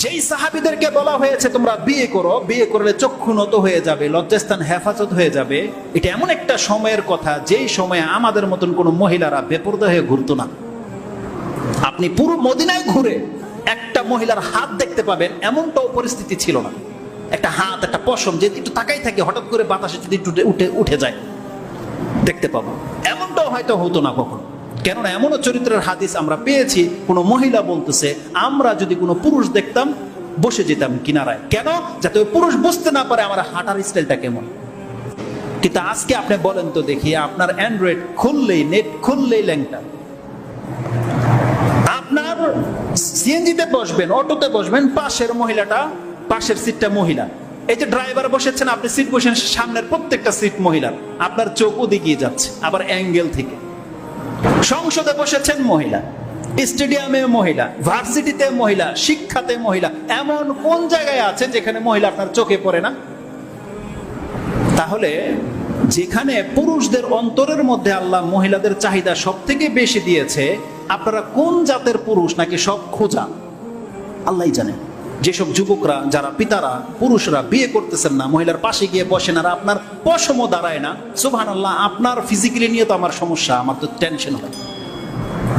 যেই সাহাবিদেরকে বলা হয়েছে, তোমরা বিয়ে করো। বিয়ে করলে চক্ষু নত হয়ে যাবে, লজ্জাস্থান, হেফাজত হয়ে যাবে। এটা এমন একটা সময়ের কথা, যেই সময়ে আমাদের মতন কোনো মহিলারা বেপরদা হয়ে ঘুরতো না। আপনি পুরো মদিনায় ঘুরে একটা মহিলার হাত দেখতে পাবেন, এমনটাও পরিস্থিতি ছিল না। একটা হাত, একটা পশম যে একটু তাকাই থাকে, হঠাৎ করে বাতাসে যদি উঠে উঠে যায়, দেখতে পাবো। এমনটাও হয়তো হতো না কখনো। কেননা এমনও চরিত্রের হাদিস আমরা পেয়েছি, কোনো মহিলা বলতেছে, আমরা যদি কোনো পুরুষ দেখতাম, বসে যেতাম কিনারায়। কেন? যাতে ওই পুরুষ বুঝতে না পারে আমার হাঁটার স্টাইলটা কেমন। কিন্তু আজকে আপনি বলেন তো দেখি, আপনার অ্যান্ড্রয়েড খুললেই নেট খুললেই ল্যাংটা। আপনার সিএনজিতে বসবেন, অটোতে বসবেন, পাশের মহিলাটা, পাশের সিটটা মহিলা। এই যে ড্রাইভার বসেছেন, আপনি সিট বসেন, সামনের প্রত্যেকটা সিট মহিলার। আপনার চোখ ওদিকে যাচ্ছে, আবার অ্যাঙ্গেল থেকে। সংসদে বসেছেন মহিলা, স্টেডিয়ামে মহিলা, ভার্সিটিতে মহিলা, শিক্ষাতে মহিলা, এমন কোন জায়গায় আছে যেখানে মহিলা আপনার চোখে পড়ে না? তাহলে যেখানে পুরুষদের অন্তরের মধ্যে আল্লাহ মহিলাদের চাহিদা সব থেকে বেশি দিয়েছে, আপনারা কোন জাতের পুরুষ নাকি সব খোঁজা? আল্লাহ জানেন যেসব যুবকরা, যারা পিতারা, পুরুষরা বিয়ে করতেছেন না, মহিলার পাশে গিয়ে বসেন আর আপনার পশমও দাঁড়ায় না সুবহান আল্লাহ আপনার ফিজিক্যালি নিয়ে তো আমার সমস্যা, আমার তো টেনশন হয়।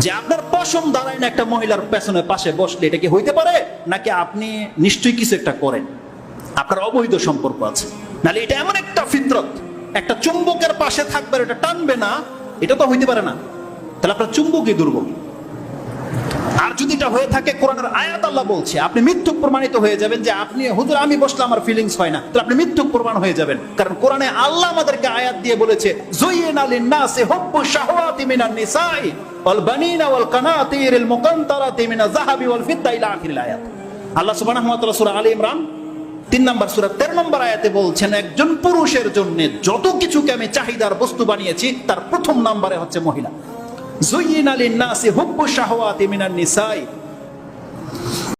যে আপনার পশম দাঁড়ায় না একটা মহিলার পেছনে পাশে বসলে, এটা কি হইতে পারে? নাকি আপনি নিশ্চয়ই কিছু একটা করেন? আপনার অবৈধ সম্পর্ক আছে। নাহলে এটা এমন একটা ফিতরত, একটা চুম্বকের পাশে থাকবে এটা টানবে না, এটা তো হইতে পারে না। তাহলে আপনার চুম্বকই দুর্বল আর যদি এটা হয়ে থাকে, কোরআনের আয়াত আল্লাহ বলছে, আপনি মিথ্যুক প্রমাণিত হয়ে যাবেন যে আপনি, হুজুর, আমি বসলে আমার ফিলিংস হয় না। তাহলে আপনি মিথ্যুক প্রমাণ হয়ে যাবেন। কারণ কোরআনে আল্লাহ আমাদেরকে আয়াত দিয়ে বলেছে জুয়িনা লিন-নাসি হুব্বু শাহওয়াতি মিনান নিসাই ওয়াল বানিনা ওয়াল কানাতিরিল মুকান্তারাতি মিনাজ যাহাবি ওয়াল ফিদ্দা ইলা আখিরিল আয়াত। আল্লাহ সুবহানাহু ওয়া তাআলা সূরা আলে ইমরান তিন নম্বর সূরা 13 নম্বর আয়াতে বলছেন, একজন পুরুষের জন্য যত কিছুকে আমি চাহিদার বস্তু বানিয়েছি, তার প্রথম নম্বরে হচ্ছে মহিলা। জুয়িনা লিন-নাসি হুব্বু শাহওয়াতি মিনান নিসাই